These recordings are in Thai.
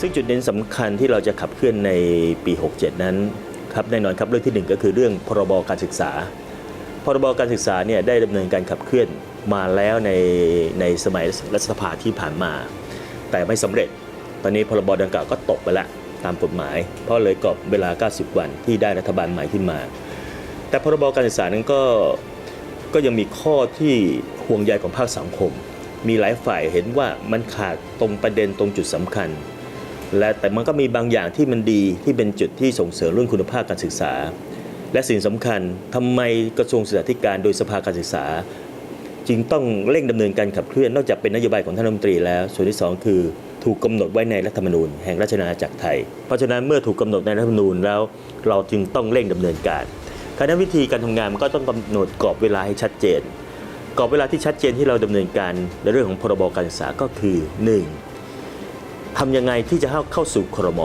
ซึ่งจุดเน้นสำคัญที่เราจะขับเคลื่อนในปี 67 นั้นครับแน่นอนครับเรื่องที่หนึ่งก็คือเรื่องพรบการศึกษา พรบการศึกษาเนี่ยได้ดำเนินการขับเคลื่อนมาแล้วในในสมัยรัฐสภาที่ผ่านมา แต่ไม่สำเร็จ ตอนนี้พรบดังกล่าวก็ตกไปละตามกฎหมาย เพราะเลยกรอบเวลา 90 วันที่ได้รัฐบาลใหม่ขึ้นมา แต่พรบการศึกษานั้นก็ก็ยังมีข้อที่ห่วงใยของภาคสังคม มีหลายฝ่ายเห็นว่ามันขาดตรงประเด็นตรงจุดสำคัญ และแต่มันก็มีบางอย่างที่มันดีที่เป็นจุดที่ส่งเสริมเรื่องคุณภาพการศึกษา และสิ่งสำคัญทำไมกระทรวงศึกษาธิการโดยสภาการศึกษา จึงต้องเร่งดำเนินการขับเคลื่อนนอกจากเป็นนโยบายของท่านรัฐมนตรีแล้ว ส่วนที่สองคือถูกกำหนดไว้ในรัฐธรรมนูญแห่งราชอาณาจักรไทย เพราะฉะนั้นเมื่อถูกกำหนดในรัฐธรรมนูญแล้ว เราจึงต้องเร่งดำเนินการคณะวิธีการทำงานมันก็ต้องกำหนดกรอบเวลาให้ชัดเจน กรอบเวลาที่ชัดเจนที่เราดำเนินการในเรื่องของพรบการศึกษาก็คือ 1. ทำยังไงที่จะเข้าสู่ครม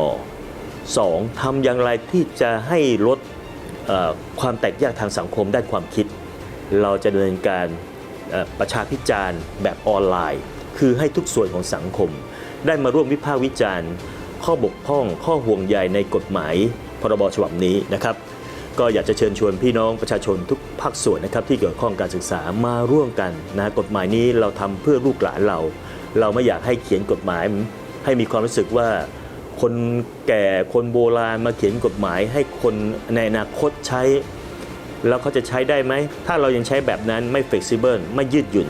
2. ทำอย่างไรที่จะให้ลดความแตกแยกทางสังคมด้านความคิด เราจะดำเนินการประชาพิจารณ์แบบออนไลน์ คือให้ทุกส่วนของสังคม ได้มาร่วมวิพากษ์วิจารณ์ ข้อบกพร่อง ข้อห่วงใยในกฎหมายพรบฉบับนี้นะครับ ก็อยากจะเชิญชวนพี่น้องประชาชนทุกภาคส่วนนะครับที่เกี่ยวข้องการศึกษามาร่วมกันนะกฎหมายนี้เราทำเพื่อลูกหลานเรา เราไม่อยากให้เขียนกฎหมาย ให้มีความรู้สึกว่าคนแก่คนโบราณมาเขียนกฎหมาย ให้คนในอนาคตใช้ แล้วเขาจะใช้ได้ไหม ถ้าเรายังใช้แบบนั้นไม่ flexible ไม่ยืดหยุ่น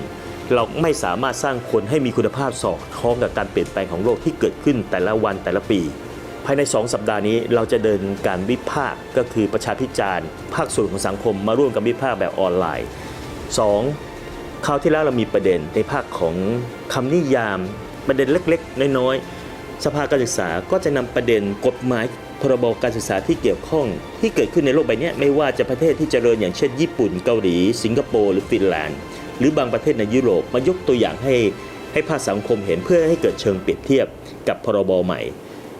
เราไม่สามารถสร้างคนให้มีคุณภาพสอดคล้องกับการเปลี่ยนแปลงของโลกที่เกิดขึ้นแต่ละวันแต่ละปี ภายใน 2 สัปดาห์นี้เราจะเดินการวิพากษ์ก็คือประชาพิจารณ์ ภาคส่วนของสังคมมาร่วมกันวิพากษ์แบบออนไลน์ 2. คราวที่แล้วเรามีประเด็นในภาคของคำนิยาม ประเด็นเล็กๆ น้อยๆ สภาการศึกษาก็จะนำประเด็นกฎหมายพรบการศึกษาที่เกี่ยวข้อง ที่เกิดขึ้นในโลกใบนี้ไม่ว่าจะประเทศที่เจริญอย่างเช่นญี่ปุ่นเกาหลี สิงคโปร์หรือฟินแลนด์ หรือบางประเทศในยุโรปมายกตัวอย่างให้ให้ภาคสังคมเห็นเพื่อให้เกิดเชิงเปรียบเทียบกับพรบใหม่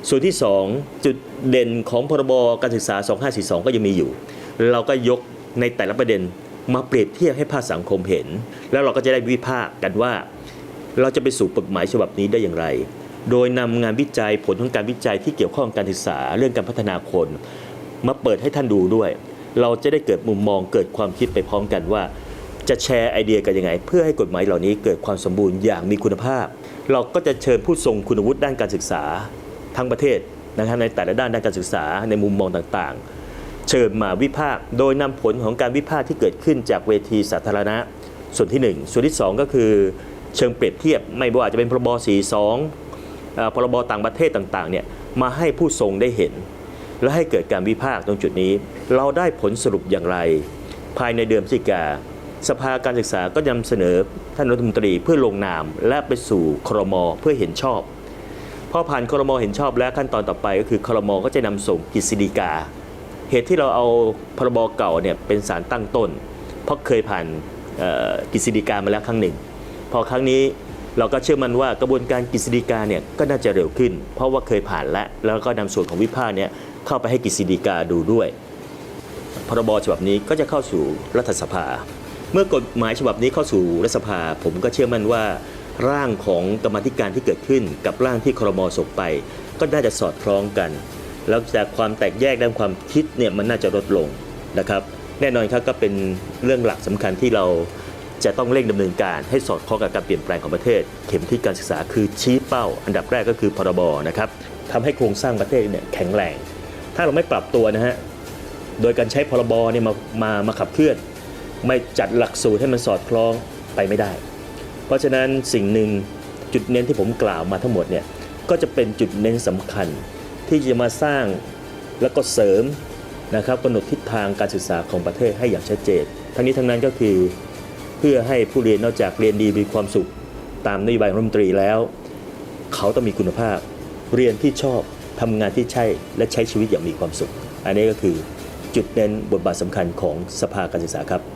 ส่วนที่ 2 จุดเด่นของพรบการศึกษา 2542 ก็ยังมีอยู่ เราก็ยกในแต่ละประเด็นมาเปรียบเทียบให้ภาคสังคมเห็น แล้วเราก็จะได้วิพากษ์กันว่า เราจะไปสู่กฎหมายฉบับนี้ได้อย่างไร โดยนำงานวิจัยผลของการวิจัยที่เกี่ยวข้องการศึกษาเรื่องการพัฒนาคน มาเปิดให้ท่านดูด้วย เราจะได้เกิดมุมมองเกิดความคิดไปพร้อมกันว่า จะแชร์ไอเดียกันยังไง เพื่อให้กฎหมายเหล่านี้เกิดความสมบูรณ์อย่างมีคุณภาพ เราก็จะเชิญผู้ทรงคุณวุฒิด้านการศึกษา ทั้งประเทศนะครับในแต่ละด้านด้านการศึกษาในมุมมองต่างๆ เชิญมาวิพากษ์โดยนำผลของการวิพากษ์ที่เกิดขึ้นจากเวทีสาธารณะ ส่วนที่ 1 ส่วนที่ 2 ก็คือ เชิงเปรียบเทียบ ไม่ว่าจะเป็นพรบ 42เอ่อพรบต่างประเทศต่างๆเนี่ยมาให้ผู้ทรงได้เห็น และให้เกิดการวิพากษ์ตรงจุดนี้ เราได้ผลสรุปอย่างไร ภายในเดือนพฤศจิกา สภาการศึกษาก็นำเสนอท่านรัฐมนตรีเพื่อลงนาม และไปสู่ครมเพื่อเห็นชอบพอผ่านครมเห็นชอบแล้วขั้นตอนต่อไปก็คือครมก็จะนำส่งกฤษฎีกา เหตุที่เราเอาพรบเก่าเนี่ยเป็นสารตั้งต้น เพราะเคยผ่านกฤษฎีกามาแล้วครั้งหนึ่ง พอครั้งนี้เราก็เชื่อมั่นว่ากระบวนการกฤษฎีกาเนี่ยก็น่าจะเร็วขึ้น เพราะว่าเคยผ่านแล้วแล้วก็นำส่วนของวิพากษ์เนี่ยเข้าไปให้กฤษฎีกาดูด้วย พรบฉบับนี้ก็จะเข้าสู่รัฐสภา เมื่อกฎหมายฉบับนี้เข้าสู่รัฐสภา ผมก็เชื่อมั่นว่าร่างของกรรมธิการที่เกิดขึ้น กับร่างที่ครมส่งไป ก็น่าจะสอดคล้องกัน แล้วจากความแตกแยกด้านความคิดเนี่ยมันน่าจะลดลงนะครับ แน่นอนครับก็เป็นเรื่องหลักสำคัญที่เรา จะต้องเร่งดำเนินการให้สอดคล้องกับการเปลี่ยนแปลงของประเทศ เข็มทิศการศึกษาคือชี้เป้า อันดับแรกก็คือพรบนะครับทำให้โครงสร้างประเทศเนี่ยแข็งแรง ถ้าเราไม่ปรับตัวนะฮะโดยการใช้พรบเนี่ยมามามาขับเคลื่อน ไม่จัดหลักสูตรให้มันสอดคล้องไปไม่ได้ เพราะฉะนั้นสิ่งหนึ่งจุดเน้นที่ผมกล่าวมาทั้งหมดเนี่ยก็จะเป็นจุดเน้นสำคัญ ที่จะมาสร้างแล้วก็เสริมนะครับกำหนดทิศทางการศึกษาของประเทศให้อย่างชัดเจน ทั้งนี้ทั้งนั้นก็คือ พื่อให้ผู้เรียนนอกจากเรียนดีมีความสุข ตามนโยบายของรัฐมนตรีแล้ว เขาต้องมีคุณภาพ เรียนที่ชอบทำงานที่ใช่และใช้ชีวิตอย่างมีความสุข อันนี้ก็คือจุดเน้นบทบาทสำคัญของสภาการศึกษาครับ